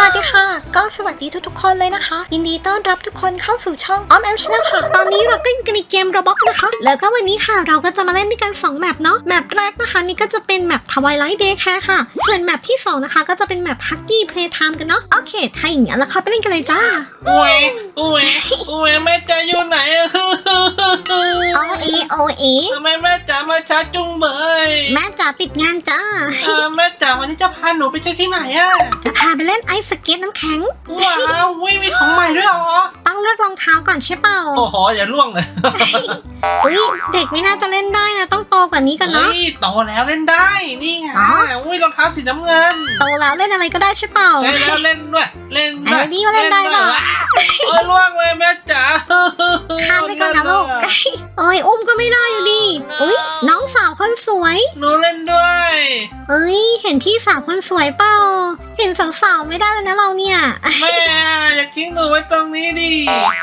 สวัสดีค่ะ ก็สวัสดีทุกๆ คนเลยนะคะ ยินดีต้อนรับทุกคนเข้าสู่ช่องออมแอมชนะค่ะ ตอนนี้เราก็อยู่กันในเกม Roblox นะคะ แล้วก็วันนี้ค่ะเราก็จะมาเล่นด้วยกัน2แมปเนาะแมปแรกนะคะ นี่ก็จะเป็นแมป Twilight Day ค่ะค่ะ ส่วนแมปที่ 2 นะคะ ก็จะเป็นแมป Huggy Playtime กันเนาะโอเค ถ้าอย่างนั้นเราเข้าไปเล่นกันเลยจ้าอุ้ยอุ้ยอุ้ยแม่จ๋าอยู่ไหนอะโอเอโอเอทำไมแม่จ๋ามาช้าจุงเบยแม่จ๋าติดงานจ้าเออแม่จ๋าวันนี้จะพาหนูไปเที่ยวที่ไหนอะจะพาไปเล่นไอซ์สเก็ตน้ำแข็ง ว้าวอุ้ยมีของใหม่ด้วยเหรอ ต้องเลือกรองเท้าก่อนใช่เปล่าโอ้โหอย่าล่วงเลยอุ้ยเด็กไม่น่าจะเล่นได้นะ ต้องโตกว่านี้กันเฮ้เนาะยโตแล้วเล่นได้ นี่ไงอ๋อ อุ้ยรองเท้าสีน้ำเงิน โตแล้วเล่นอะไรก็ได้ใช่เปล่า ใช่แล้วเล่นด้วย เล่นด้วยไอ้นี่ก็เล่นได้เปล่าเออล่วงเลยแม่จ๋าข้ามไปก่อนนะลูกเอ้ยอุ้มก็ไม่ได้อยู่ดี อุ้ยน้องสาวคนสวย หนูเล่นด้วย เอ้ย เห็นพี่สาวคนสวยเปล่า เห็นสาวๆไม่ได้เลยนะเราเนี่ย แม่อย่าทิ้งหนูไว้ตรงนี้ดิ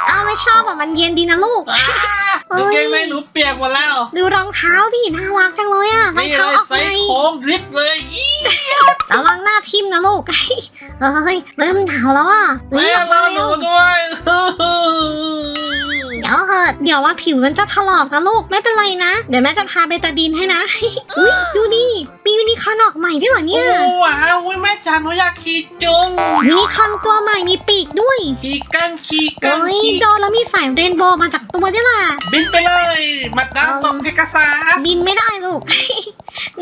อ้าวไม่ชอบอะมันเย็นดีนะลูก อ้าเอ้ยกางเกงในหนูเปียกหมดแล้ว ดูรองเท้าดิน่ารักจังเลยอะรองนี่เลเท้ายออกไซไงส์โค้งดริฟต์เลยอีระวังหน้าทิ่มนะลูกเอ้ยเริ่มหนาวแล้วอะเฮ้แม่ยออกรมาอหเร็นูวด้วยเดี๋ยวเหอะเดี๋ยวว่าผิวมันจะถลอกนะลูกไม่เป็นไรนะ เดี๋ยวแม่จะทาเบตาดีนให้นะ อุ้ยดูดิมียูนิคอร์นออกใหม่ด้วยเหรอเนี่ย โอ้ว้าวอุ๊ยแม่จ๋าหนูอยากขี่จุงยูนิคอร์นตัวใหม่มีปีกด้วยขี่กันขี่กันเอ้ยขี่โดนแล้วมีสายเรนโบว์มาจากตัวด้วยล่ะ บินไปเลยมาดามตบเพกาซัสบินไม่ได้ลูก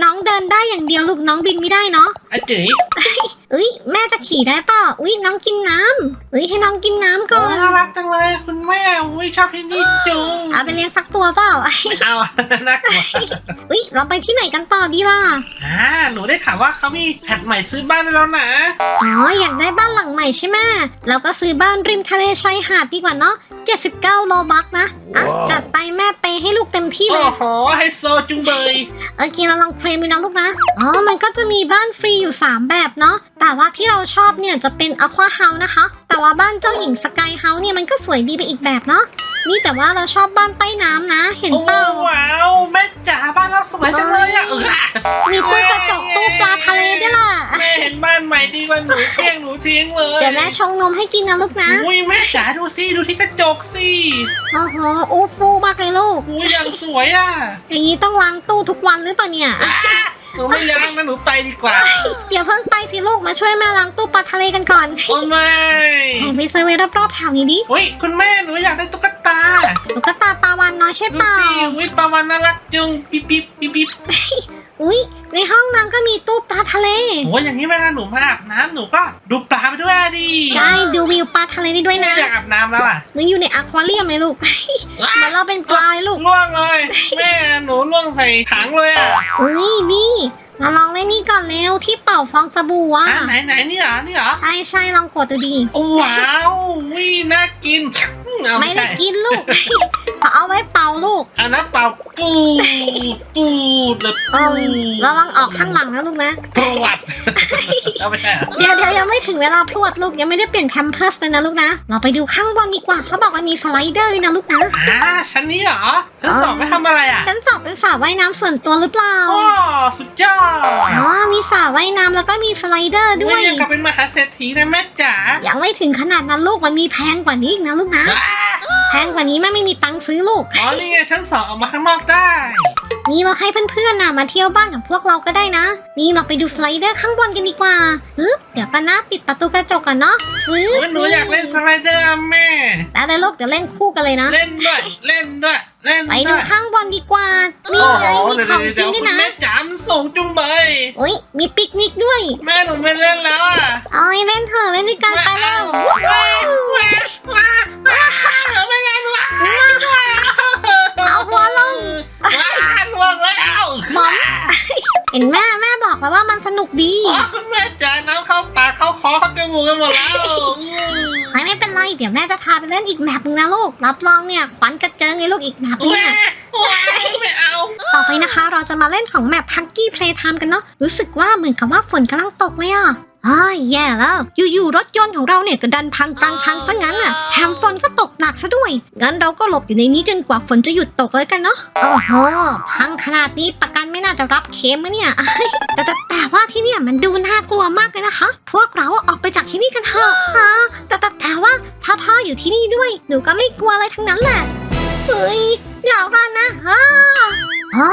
น้องเดินได้อย่างเดียวลูกน้องบินไม่ได้เนาะ อาจิ๋ย เอ้ยแม่จะขี่ได้เปล่าอุ้ยน้องกินน้ำเอ้ยให้น้องกินน้ำก่โอ้อนน่ารักจังเลยคุณแม่อุ้ยชอบที่นี่จุงเอาไปเลี้ยงสักตัวเปล่าไม่เอาน่ากลัวอุ้ยเราไปที่ไหนกันต่อดีล่ะอ่าหนูได้ข่าวว่าเขามีแผ่นใหม่ซื้อบ้านได้แล้วนะอ๋ออยากได้บ้านหลังใหม่ใช่ไหมเราก็ซื้อบ้านริมทะเลชายหาดดีกว่าเนาะ 79โลบักนะ อะ จัดไปแม่ไปให้ลูกเต็มที่เลโอ้ย โหไฮโซจุงเบย โอเคเราลองเพลงดูนะลูกนะ อ๋อ มันก็จะมีบ้านฟรีอยู่ 3 แบบเนาะ แต่ว่าที่เราชอบเนี่ยจะเป็น Aqua House นะคะ แต่ว่าบ้านเจ้าหญิง Sky House เนี่ยมันก็สวยดีไปอีกแบบเนาะ นี่แต่ว่าเราชอบบ้านใต้น้ำนะ เห็นโอ้เปล่าว้าวแม่จ๋าบ้านเราสวยจังเลยอะเออมีตู้กระจกตู้ปลาทะเลด้วยล่ะ แม่เห็นบ้านใหม่ดีกว่าหนูเที่ยงหนูทิ้งเลยเดี๋ยวแม่ชงนมให้กินนะลูกนะ อุ้ยแม่จ๋าดูสิดูที่กระจกสิโอ้โหอูฟูมากเลยลูกอุ้ยยังสวยอะ อย่างนี้ต้องล้างตู้ทุกวันหรือเปล่าเนี่ย หนูไม่ล้างนะหนูไปดีกว่าเดี๋ยวเพิ่งไปสิลูกมาช่วยแม่ล้างตู้ปลาทะเลกันก่อนโอ้ไม่ให้ไปเซอร์เวย์รอบๆแถวนี้ดิอุ้ยคุณแม่หนูอยากได้ตุ๊กตาลูกกระตาปลาวานน้อยใช่ดูเปล่าสิอุ้ยปลาวานน่ารักจุงปิ๊บปิ๊บปิ๊บปิ๊บอุ้ยในห้องน้ำก็มีตู้ปลาทะเล โอ้ยอย่างนี้เวลาหนูมาอาบน้ำหนูก็ดูปลาไปด้วยดิใช่ดูวิวปลาทะเลได้ด้วยนะอยากอาบน้ำแล้วอะหนูอยู่ในอควาเรียมเลยลูก เหมือนเราเป็นปลาเลยลูกล่วงเลย แม่ หนูล่วงใส่ถังเลยอะเฮ้ยนี่เราลองเล่นนี่ก่อนเร็วที่เป่าฟองสบู่อะอะไหนไหนนี่เหรอนี่เหรอใช่ใช่ลองกดดูดีโอ้ว้าววิน่ากิน เอาไม่ไม่ได้ใช่กินลูก เขาเอาไว้เป่าลูกอันนั้นเปล่าปูดปูดเลยเอปูอดระวังออกข้างหลังนะลูกนะปวดเอาไม่ใช่เหรอเดี๋ยวเดี๋ยวยังไม่ถึงเวลาพรวดลูกยังไม่ได้เปลี่ยนแพมเพิร์สเลยนะลูกนะ เราไปดูข้างบนดีกว่าเขาบอกว่ามีสไลเดอร์ด้วยนะลูกนะ อ่าชั้นนี้เหรอชั้นสองไม่ทำอะไรอะฉันจอบเป็นสระว่ายน้ำส่วนตัวหรือเปล่า โอ้สุดยอดอ๋อ มีสระว่ายน้ำแล้วก็มีสไลเดอร์ด้วยเยังกับเป็นมหาเศรษฐีนะแม่จ๋ายังไม่ถึงขนาดนั้นลูกมันมีแพงกว่านี้อีกนะลูกนะ อ่า แพงกว่านี้แม่ไม่มีตังค์ซื้อลูก อ๋อนี่ไงชั้นสองออกมาข้างนอกได้ นี่เราให้เพื่อนๆน่ะมาเที่ยวบ้านกับพวกเราก็ได้นะ นี่เราไปดูสไลเดอร์ข้างบนกันดีกว่าฮึบเดี๋ยวกันนะปิดประตูกระจกก่อนเนาะฟื้โอ้ยหนูอยากเล่นสไลเดอร์อะแม่แล้วเลยลูกเดี๋ยวเล่นคู่กันเลยนะ เล่นด้วย เล่นด้วย เล่นไปด้ดูวยข้างบนดีกว่า นี่โอ้ไงโหมีเดี๋ยวของเดี๋กิยนวด้วยคุณนะ แม่จ๋ามันส่งจุงเบยโอ้ยมีปิกนิกด้วยแม่หนูไม่เล่นแล้วอะ เอาให้เล่นเถอะเล่นด้วยกันไปแล้ว ว้าวว้าวว้าวว้าว เห็นแม่แม่บอกแล้วว่ามันสนุกดีอ๋อคุณแม่จ๋าน้ำเข้าปากเข้าคอเข้าจมูกกันหมดแล้วไม่ไม่เป็นไรเดี๋ยวแม่จะพาไปเล่นอีกแมปนึงนะลูกรับรองเนี่ยขวัญกระเจิงไงลูกอีกแมปเนี่ยว้าวไม่เอา ต่อไปนะคะ เราจะมาเล่นของแมป Huggy Playtime กันเนาะรู้สึกว่าเหมือนกับว่าฝนกำลังตกเลยอะอ้ายแย่แล้ว อยู่ๆรถยนต์ของเราเนี่ยก็ดันพังกลางทางซะงั้นอะแถมฝนก็ตกหนักซะด้วย งั้นเราก็หลบอยู่ในนี้จนกว่าฝนจะหยุดตกเลยกันเนาะโอ้โหพังขนาดนี้ประกัน ไม่น่าจะรับเค็มมะเนี่ย แต่แต่แต่ว่าที่เนี่ยมันดูน่ากลัวมากเลยนะคะ พวกเราออกไปจากที่นี่กันเถอะอ่าแต่แต่แต่ว่าถ้าพ่ออยู่ที่นี่ด้วย หนูก็ไม่กลัวอะไรทั้งนั้นแหละเฮ้ยเดี๋ยวกันนะอ๋อ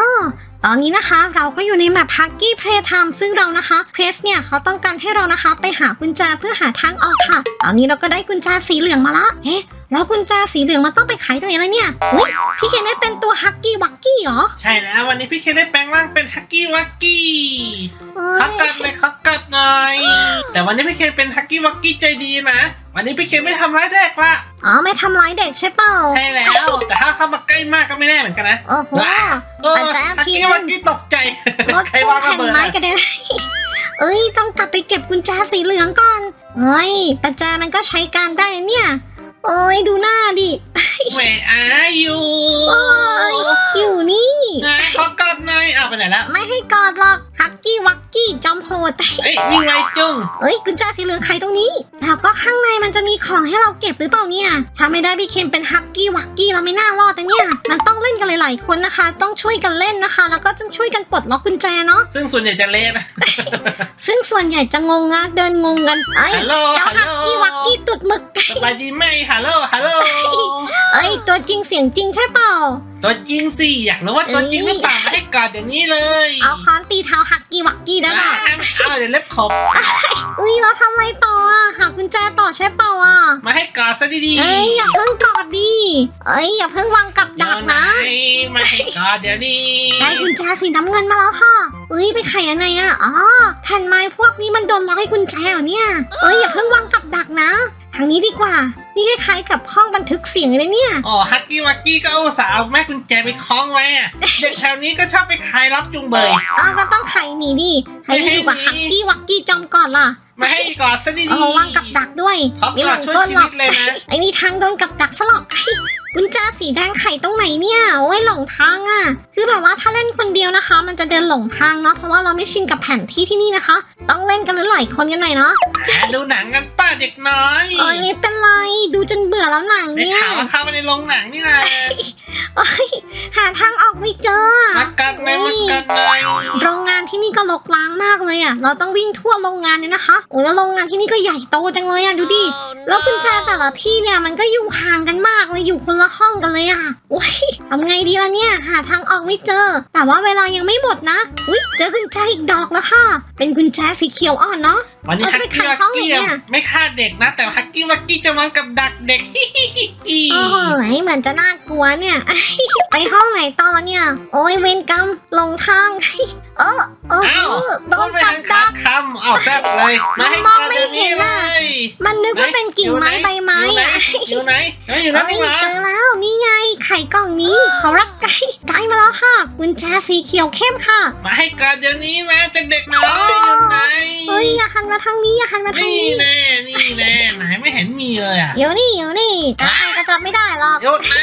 ตอนนี้นะคะเราก็อยู่ในแมปฮักกี้เพลย์ไทม์ซึ่งเรานะคะเพรสเนี่ยเขาต้องการให้เรานะคะ ไปหากุญแจเพื่อหาทางออกค่ะ ตอนนี้เราก็ได้กุญแจสีเหลืองมาละเอ๊ะ แล้วกุญแจสีเหลืองมันต้องไปไขตรงไหนแล้วเนี่ยอุ้ยพี่เคนได้เป็นตัวฮักกี้วักกี้เหรอใช่แล้ววันนี้พี่เคนได้แปลงร่างเป็นฮักกี้วักกี้เอ้ขอกัยดเลยขอกัดหน่อยแต่วันนี้พี่เคนเป็นฮักกี้วักกี้ใจดีนะ วันนี้พี่เคนไม่ทำร้ายเด็กละอ๋อไม่ทำร้ายเด็กใช่เปล่าใช่แล้ว แต่ถ้าเข้ามาใกล้มากก็ไม่แน่เหมือนกันนะโอ้โหเอออาจารย์ฮักทีกี้นึงวักกี้ตกใจรถใครวางระแผ่นเบิดไม้อะกระเด็น เอ้ยต้องกลับไปเก็บกุญแจสีเหลืองก่อนเฮ้ยประแจมันก็ใช้การได้นะเนี่ย เอ้ยดูหน้าดิ แหวอาอยู่โอ้ยอยู่นี่ นะขอกัดหน่อยเอาไปไหนแล้วไม่ให้กอดหรอก ฮักกี้วักกี้จอมโหดเอ้ยวิ่งไวจุ้งเอ้ยกุญแจสีเหลืองใครตรงนี้ แล้วก็ข้างในมันจะมีของให้เราเก็บหรือเปล่าเนี่ย ถ้าไม่ได้พี่เคนเป็นฮักกี้วักกี้เราไม่น่ารอดแต่เนี่ย มันต้องเล่นกันหลายๆคนนะคะ ต้องช่วยกันเล่นนะคะ แล้วก็ต้องช่วยกันปลดล็อกกุญแจเนาะ ซึ่งส่วนใหญ่จะเละนะ ซึ่งส่วนใหญ่จะงงนะเดินงงกัน เอ้ยฮัลโหลเจ้าฮัลฮักโหลกี้วักกี้ตุด หมึกสบายดีไหมฮัลโหลฮัลโหลเอ้ยตัวจริงเสียงจริงใช่เปล่า ตัวจริงสิอยากรู้ว่าตัวจริงหรือเปล่ามาให้กอดอย่างนี้เลยเอาค้อนตีเท้าฮักกี้วักกี้ได้ป่ะเอาเดี๋ยวเล็บขบอุ้ยเราทำอะไรต่ออะหากุญแจต่อใช่เปล่าอะมาให้กอดซะดีๆเอ้ยอย่าเพิ่งกอดดิเอ้ยอย่าเพิ่งวางกับดักนะเดี๋ยวไหมาให้กอดเดี๋ยวนี้ได้กุญแจสีน้ำเงินมาแล้วค่ะเอ้ยไปไขยังไงอะอ๋อแผ่นไม้พวกนี้มันโดนล็อกให้กุญแจเหรอเนี่ยเอ้ยอย่าเพิ่งวางกับดักนะ ทางนี้ดีกว่า นี่คล้ายๆกับห้องบันทึกเสียงเลยเนี่ย อ๋อฮักกี้วักกี้ก็อุตส่าห์เอาแม่กุญแจไปคล้องไว้อะเด็กแถวนี้ก็ชอบไปคลายล็อกจุงเบย อ้าวก็ต้องไขหนีดิให้ดีกว่าไม่ให้ฮักหนีกี้วักกี้จอมก่อนล่ะมาให้กอดซะดีโอ้วางกับดักด้วยเขากอดช่วยชีวิตเลยนะ ไอ้นี่ทางโดนกับดักซะหรอก กุญแจสีแดงไขตรงไหนเนี่ยโอ้ยหลงทางอะ คือแบบว่าถ้าเล่นคนเดียวนะคะ มันจะเดินหลงทางเนาะเพราะว่าเราไม่ชินกับแผนที่ที่นี่นะคะ ต้องเล่นกันหลายๆคนกันหน่อยเนาะหาดูหนังกันป้าเด็กน้อยโอ้ยไม่เป็นไรดูจนเบื่อแล้วหนังได้เนี่ย ข่าวว่าเข้ามาในโรงหนังนี่นะโอ้ยหาทางออกไม่เจออะมากัดเลยมากัดเลยโรงงานที่นี่ก็รกร้างมากเลยอะ เราต้องวิ่งทั่วโรงงานเนี่ยนะคะ โอ้ยแล้วโรงงานที่นี่ก็ใหญ่โตจังเลยอะดูดิ แล้วกุญแจแต่ละที่เนี่ยมันก็อยู่ห่างกันมากเลยอยู่คนละห้องกันเลยอะโอ้ยทำไงดีล่ะเนี่ย หาทางออกไม่เจอ แต่ว่าเวลายังไม่หมดนะ อุ้ยเจอกุญแจอีกดอกแล้วค่ะ เป็นกุญแจสีเขียวอ่อนเนาะวันนี้เอาฮัไปกกี้ขายวักห้องกี้เลยเนี่ย ไม่ฆ่าเด็กนะ แต่ฮักกี้วักกี้จะมากับดักเด็กโอ้โหเหมือนจะน่ากลัวเนี่ย ไปห้องไหนต่อเนี่ย โอ้ยเวรกรรมหลงทาง เออเอออ้าวโดนไปกับทางดัขากคำเอาแซ่บเลยมาให้มองกอดไม่เดี๋ยวเห็นี้นเลน่ะยมันนึกว่าเป็นกิ่งไม้ใบไม้อยู่ไหนอะอยู่ไหนอยู่ไหนอยู่นั่นเอ้นี่ยหว่าเจอแล้วนี่ไงไข่กล่องนี้ขอรับไก่ได้มาแล้วค่ะกุญแจสีเขียวเข้มค่ะ มาให้กอดเดี๋ยวนี้นะจากเด็กน้อยอยู่ไหน เฮ้ยอย่าหันมาทางนี้อย่าหันมาทางนี่นี้แน่นี่แน่ไหนไม่เห็นมีเลยอะเดี๋ยวนี่เดี๋ยวนี่จะใครก็จับไม่ได้หรอกหยุดนะ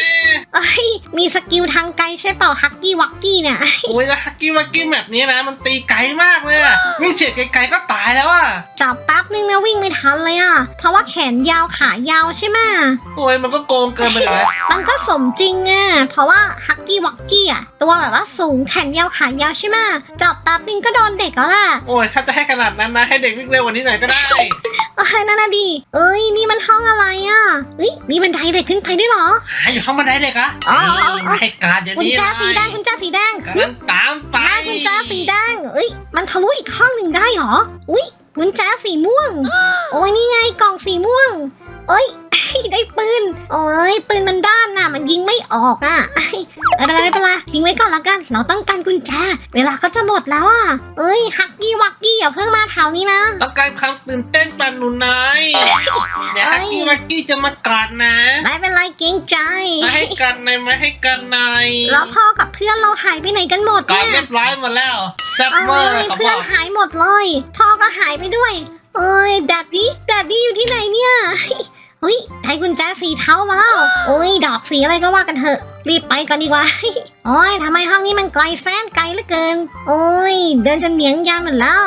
เอ้ยมีสกิลทางไกลใช่เปล่าฮักกี้วักกี้เนี่ย โอ้ยแล้วฮักกี้วักกี้แบบนี้นะ มันตีไกลมากเลยอะวิ่งเฉียดไกลๆก็ตายแล้วอะจับแป๊บนึงนะวิ่งไม่ทันเลยอะ เพราะว่าแขนยาวขายาวใช่ไหมโอ้ยมันก็โกงเกินไปเลยมันก็สมจริงอะ เพราะว่าฮักกี้วักกี้อะตัวแบบว่าสูงแขนยาวขายาวใช่ไหมจับแป๊บนึงก็โดนเด็กแล้วแหละโอ้ยถ้าจะให้ขนาดนั้นนะให้เด็กวิ่งเร็วกว่านี้หน่อยก็ได้ เอ้ยนั่นน่ะดิเอ้ยนี่มันห้องอะไรอะเฮ้ยมีบันไดเด็กขึ้นไปด้วยเหรอ หาอยู่ห้องบันไดเด็กเหรอะอ๋ออ๋ออ๋อมาให้กอดเดี๋ยวกุญนี้แจเลยสีแดงกุญแจสีแดงกำลังตามไปได้กุญแจสีแดงเอ้ยมันทะลุอีกห้องหนึ่งได้เหรออุ้ยกุญแจสีม่วง โอ้ยนี่ไงกล่องสีม่วง เอ้ย ได้ปืน โอ้ยปืนมันด้านน่ะ มันยิงไม่ออกอะไม่เป็นไรไม่เป็นไรทิ้งไว้ก่อนละกัน เราต้องการกุญแจ เวลาก็จะหมดแล้วอะ เอ้ย ฮักกี้วักกี้อย่าเพิ่งมาแถวนี้นะ ต้องการความตื่นเต้นปันหนูน้อยเดี๋ยวฮักกี้วักกี้จะมากอดนะ ไม่เป็นไรเกรงใจมาให้กันหน่อยมาให้กันหน่อยแล้วพ่อกับเพื่อนเราหายไปไหนกันหมดกอดเนี่ยเรียบร้อยหมดแล้วแซ่บเอ้เวอร์ยเขาเพื่บออนกหายหมดเลย พ่อก็หายไปด้วย เอ้ยดัดดี้ดัดดี้อยู่ที่ไหนเนี่ย เฮ้ยไทกุญแจสีเทามาแล้วโอ้ยดอกสีอะไรก็ว่ากันเถอะ รีบไปก่อนดีกว่า โอ้ยทำไมห้องนี้มันไกลแสนไกลเหลือเกิน โอ้ย เดินจนเหนียงยานหมดแล้ว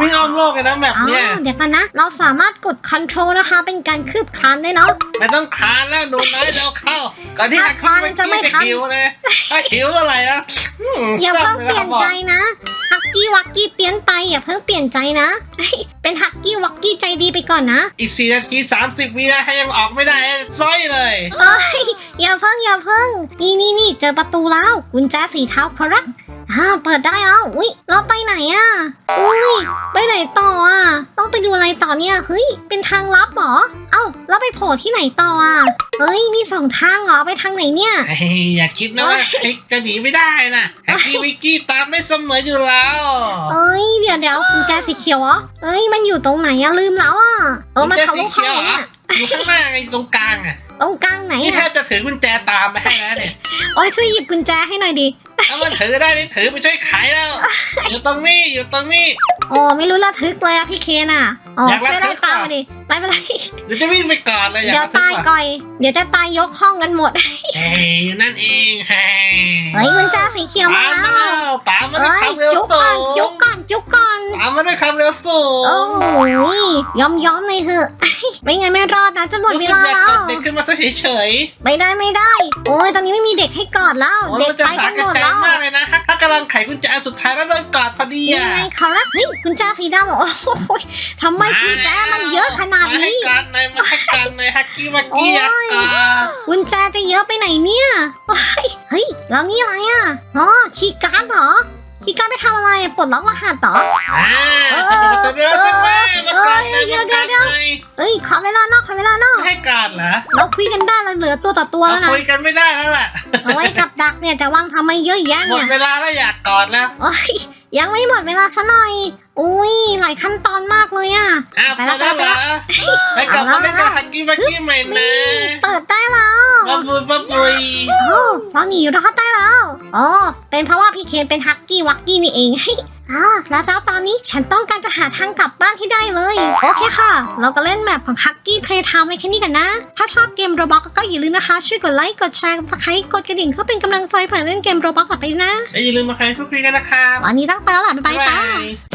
วิ่งอ้อมโลกเลยนะแบบอ๋อเนี้ยเดี๋ยวกันนะ เราสามารถกด Control นะคะ เป็นการคืบคลานได้เนาะ ไม่ต้องคลานแล้วดูน้อยเดี๋ยวเข้า ก่อนที่ถ้าฮักคลานกี้จะไม่จะทัน หิวเลยถ้าหิวเมื่อไหร่อะอืมอย่าเพิ่งแซ่บเปลี่ยนลใจครับนะ ฮักกี้วักกี้เปลี่ยนไปอย่าเพิ่งเปลี่ยนใจนะ เป็นฮักกี้วักกี้ใจดีไปก่อนนะ อีกสี่นาทีสามสิบวินาทียังออกไม่ได้ซ้อยเลยเอ้ยอย่าเพิ่งอย่าเพิ่ง นี่นี่นี่เจอประตูแล้วกุญแจสีเทาครับอ้าวเปิดได้แล้วอุ้ยเราไปไหนอะอุ้ยไปไหนต่ออะต้องไปดูอะไรต่อเนี่ยเฮ้ยเป็นทางลับเหรอเอ้าแล้วไปโผล่ที่ไหนต่ออะเฮ้ยมีสองทางเหรอไปทางไหนเนี่ยเฮ้ยอย่าคิดนะว่าเฮ้ยจะหนีไม่ได้นะแฮกกี้วิกกี้ตามไม่เสมออยู่แล้วเอ้ยเดี๋ยวเดี๋ยวกุญแจสีเขียวเหรอเอ้ยมันอยู่ตรงไหนอะลืมแล้วอะเออมันทะลุห้องเลยเนี่ยอยู่ข้างหน้าไงตรงกลางอะ ตรงกลางไหนนี่แทอะบจะถือกุญแจตามไปให้แล้วเนี่ยโอ้ยช่วยหยิบกุญแจให้หน่อยดิถ้ามันถือได้นี่ถือไปช่วยขายแล้ว อยู่ตรงนี้อยู่ตรงนี้ โอ้ไม่รู้ระทึกเลยอะพี่เคนอะอ๋ออยากระทึกช่วยไล่ตามเหรอ มาดิไล่ไปเลยเดี๋ยวจะวิ่งไปก่อนเลยอยากเดี๋ยวกระทึตายกว่ะก่อย เดี๋ยวจะตายยกห้องกันหมด เฮ้ยอยู่นั่นเองเฮ้ยเฮ้ยกุญแจสีเขียวมาตามแล้มาวแล้วตามมาด้วยเฮ้ยความเร็วจุกสูก่อนงจุกก่อนจุกก่อนตามมาด้วยความเร็วสูงโอ้ยยอมยอมเลยเหอะ ไม่งั้นไม่รอดนะจะหมดรู้เวสึกลาอยากแล้กว ดเด็กขึ้นมาซะเฉยไม่ได้ไม่ได้ โอ้ยตอนนี้ไม่มีเด็กให้กอดแล้ว ๆโอ้ยเด็กมันจะไปสากันกหมดใจแล้วมากเลยนะถ้ากำลังไขกุญแจอันสุดท้ายแล้วโดนกอดพอดียัอะงไงครับเฮ้ยกุญแจสีดำเหรอโอ้ยทำไมกุญแจมันเยอะขนาดมาให้นี้ กันในอยมาให้กันในอยฮักกี้วักกี้อยากกอดกุญแจจะเยอะไปไหนเนี่ยเฮ้ยเฮ้ยแล้วนี่อะไรอะอ๋อคีย์การ์ดเหรอ คีย์การ์ดไปทำอะไรปลดล็อกรหัสเหรออ่าจะเปิดประตูเร็วสิแม่มากอดเลยเดี๋มายวกเดี๋อยวดเดี๋ยวเลยเฮ้ยขอเวลานอกขอเวลานอกไม่ให้กอดเหรอเราคุยกันได้เราเหลือตัวต่อตัวแล้วเรานะคุยกันไม่ได้แล้วล่ะเอาไว้กับดักเนี่ยจะวางทำไมเยอะแยะหมเนี่ดยเวลาแล้วอยากกอดแล้วโอ้ยยังไม่หมดเวลาซะหน่อย อุ้ยหลายขั้นตอนมากเลยอะอ้าวไปไปแล้แล้ววเหรอไปกลับมาเล่นกับฮักกี้วักกี้ใหม่นะนี่เปิดได้แล้วบ๊าบุยบ๊าบุยโอ้เราหนีรอดได้แล้ว อ๋อ เป็นเพราะว่าพี่เคนเป็นฮักกี้วักกี้นี่เองอ่าแล้วแล้วตอนนี้ฉันต้องการจะหาทางกลับบ้านที่ได้เลย โอเคค่ะ เราก็เล่นแมปของฮักกี้เพลย์ไทม์ไว้แค่นี้กันนะ ถ้าชอบเกมโรบอกก็อย่าลืมนะคะ ช่วยกดไลค์ กดแชร์กดซับสไครต์กดกระดิ่งเพื่อเป็นกำลังใจเพื่อเล่นเกมโรบอกต่อไปนะและอย่าลืมมาใครทุกทีกันนะครับวันนี้ต้องไปแล้วล่ะบ๊ายบายจ้าบ๊ายบาย